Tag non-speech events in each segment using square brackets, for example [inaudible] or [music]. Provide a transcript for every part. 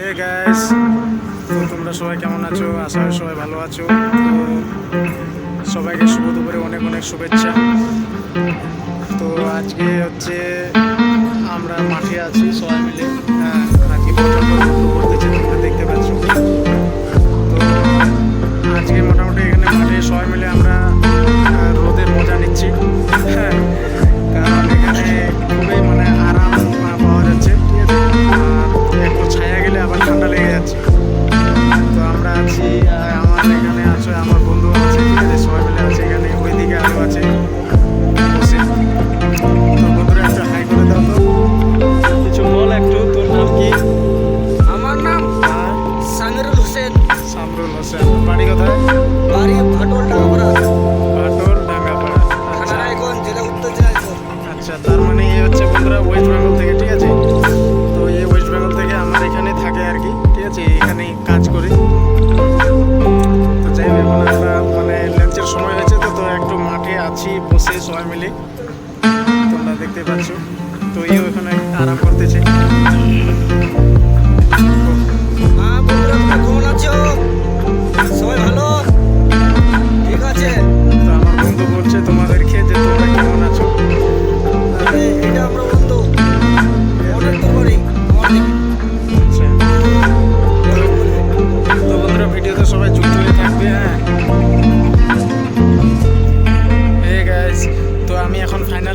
Hey guys তো তোমরা সবাই কেমন আছো? আশা করি সবাই ভালো আছো। সবাইকে শুভ দুপুরে অনেক অনেক শুভেচ্ছা। তো আজকে হচ্ছে আমরা মাঠে আছি সবাই মিলে। দেখতে পাচ্ছ। তো এই ওখানে আরাম করতেছে।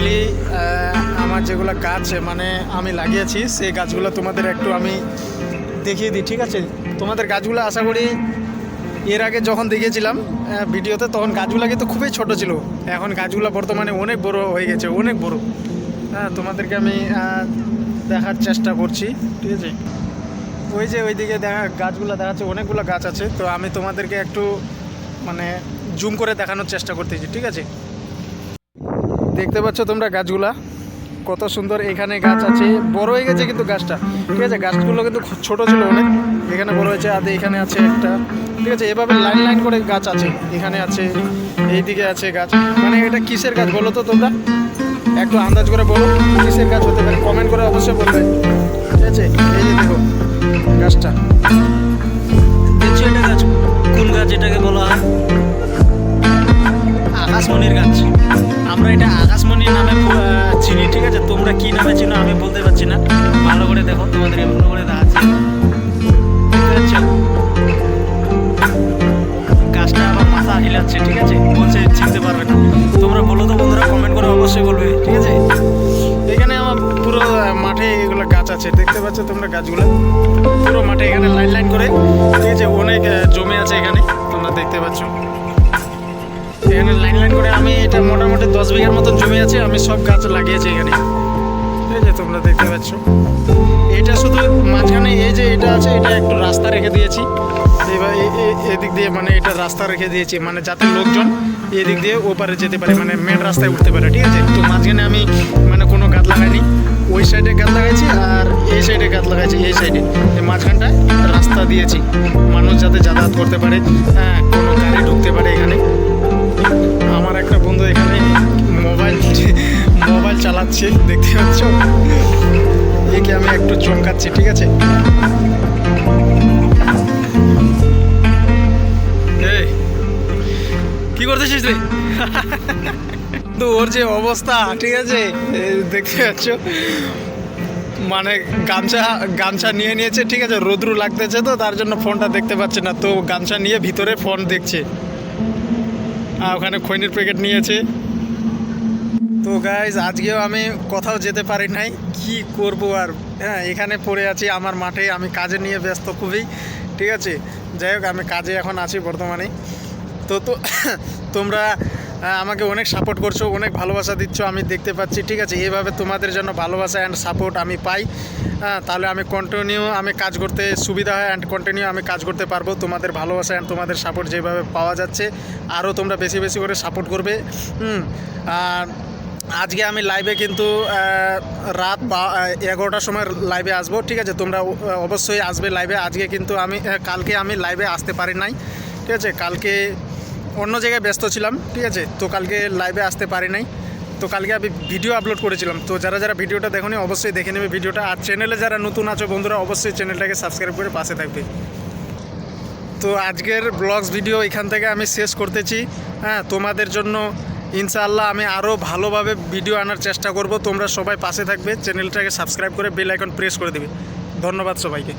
এখন আমার যেগুলো গাছ মানে আমি লাগিয়েছি সেই গাছগুলো তোমাদের একটু আমি দেখিয়ে দিই ঠিক আছে? তোমাদের গাছগুলো আশা করি এর আগে যখন দেখেছিলাম আহ, ভিডিওতে তখন গাছগুলো কিন্তু খুবই ছোট ছিল। এখন গাছগুলো বর্তমানে অনেক বড় হয়ে গেছে অনেক বড়। হ্যাঁ তোমাদেরকে আমি দেখার চেষ্টা করছি ঠিক আছে? ওই যে ওইদিকে দেখা গাছগুলো দেখাচ্ছে অনেকগুলো গাছ আছে তো আমি তোমাদেরকে একটু মানে জুম করে দেখানোর চেষ্টা করতেছি ঠিক আছে? দেখতে পাচ্ছ তোমরা গাছগুলা? কত সুন্দর এখানে গাছ আছে। বড় হয়ে গেছে কিন্তু গাছটা। ঠিক আছে, গাছগুলো কিন্তু ছোট ছিল অনেক। এখানে বড় হয়েছে আর এখানে আছে একটা। ঠিক আছে, এভাবে লাইন লাইন করে গাছ আছে। এখানে আছে, এইদিকে আছে গাছ। মানে এটা কিসের গাছ বলো তো তোমরা? একটু আন্দাজ করে বলো, কিসের গাছ হতে পারে? কমেন্ট করে অবশ্যই বলবে। ঠিক আছে, এই যে দেখো, গাছটা। গাছ? কোন গাছ এটাকে বলা হয়? আকাশমণির গাছ আমরা এটা আকাশমণির নামে চিনি, ঠিক আছে? তোমরা কি নামে চিনো আমি বলতে পারছি না। ভালো করে দেখো, তোমাদের ভালো করে দেখাচ্ছি। গাছটা আবার মাথা হিলাচ্ছে, ঠিক আছে? বলছে চিনতে পারবে না। তোমরা বলো তো বন্ধুরা কমেন্ট করে অবশ্যই বলবে, ঠিক আছে? এখানে আমার পুরো মাঠে এগুলো গাছ আছে। দেখতে পাচ্ছ তোমরা গাছগুলো? পুরো মাঠে এখানে লাইন লাইন করে, ঠিক আছে? অনেক জমে আছে এখানে, তোমরা দেখতে পাচ্ছ। এখানে লাইন লাইন করে আমি এটা মোটামুটি দশ বিঘার মতন জমি আছে, আমি সব গাছ লাগিয়েছি এখানে। ঠিক আছে তোমরা দেখতে পাচ্ছ। এটা শুধু মাঝখানে এই যে এটা আছে, এটা একটু রাস্তা রেখে দিয়েছি। এবার এদিক দিয়ে মানে এটা রাস্তা রেখে দিয়েছি মানে যাতে লোকজন এদিক দিয়ে ওপারে যেতে পারে মানে মেন রাস্তায় উঠতে পারে, ঠিক আছে? তো মাঝখানে আমি মানে কোনো গাছ লাগাইনি। ওই সাইডে গাছ লাগাইছি আর এই সাইডে গাছ লাগাইছি, এই সাইডে মাঝখানটায় রাস্তা দিয়েছি। মানুষ যাতে যাতায়াত করতে পারে হ্যাঁ কোনো গাড়ি ঢুকতে পারে এখানে। আমার একটা বন্ধু এখানে মোবাইল মোবাইল চালাচ্ছে, দেখতে পাচ্ছ? একে আমি একটু চমকাচ্ছি, ঠিক আছে? কি করতেছিস রে তো ওর যে অবস্থা, ঠিক আছে? দেখতে পাচ্ছ? মানে গামছা গামছা নিয়ে নিয়েছে, ঠিক আছে? রোদ্রু লাগতেছে তো, তার জন্য ফোনটা দেখতে পাচ্ছে না। তো গামছা নিয়ে ভিতরে ফোন দেখছে। ওখানে খৈনির প্যাকেট নিয়েছে। তো গাইজ আজকেও আমি কোথাও যেতে পারি নাই। কি করব আর? হ্যাঁ এখানে পড়ে আছি আমার মাঠে। আমি কাজে নিয়ে ব্যস্ত খুবই। ঠিক আছে? যাই হোক, আমি কাজে এখন আছি বর্তমানে। তো তো, [coughs] তোমরা আমাকে অনেক সাপোর্ট করছ, অনেক ভালোবাসা দিচ্ছ, আমি দেখতে পাচ্ছি, ঠিক আছে? এভাবে তোমাদের জন্য ভালোবাসা অ্যান্ড সাপোর্ট আমি পাই। হ্যাঁ তাহলে আমি কন্টিনিউ আমি কাজ করতে সুবিধা হয় অ্যান্ড কন্টিনিউ আমি কাজ করতে পারব। তোমাদের ভালোবাসা অ্যান্ড তোমাদের সাপোর্ট যেভাবে পাওয়া যাচ্ছে, আরও তোমরা বেশি বেশি করে সাপোর্ট করবে। হুম, আর আজকে আমি লাইভে কিন্তু রাত বা এগারোটার সময় লাইভে আসব, ঠিক আছে? তোমরা অবশ্যই আসবে লাইভে আজকে কিন্তু আমি কালকে আমি লাইভে আসতে পারি নাই, ঠিক আছে? কালকে অন্য জায়গায় ব্যস্ত ছিলাম, ঠিক আছে? তো কালকে লাইভে আসতে পারি নাই। তো কালকে আমি ভিডিও আপলোড করেছিলাম। তো যারা যারা ভিডিওটা দেখোনি, অবশ্যই দেখে নেবে ভিডিওটা। আর চ্যানেলে যারা নতুন আছো বন্ধুরা, অবশ্যই চ্যানেলটাকে সাবস্ক্রাইব করে পাশে থাকবে। তো আজকের ব্লগস ভিডিও এখান থেকে আমি শেষ করতেছি। হ্যাঁ তোমাদের জন্য ইনশাআল্লাহ আমি আরও ভালোভাবে ভিডিও আনার চেষ্টা করব। তোমরা সবাই পাশে থাকবে চ্যানেলটাকে সাবস্ক্রাইব করে বেল আইকন প্রেস করে দেবে। ধন্যবাদ সবাইকে।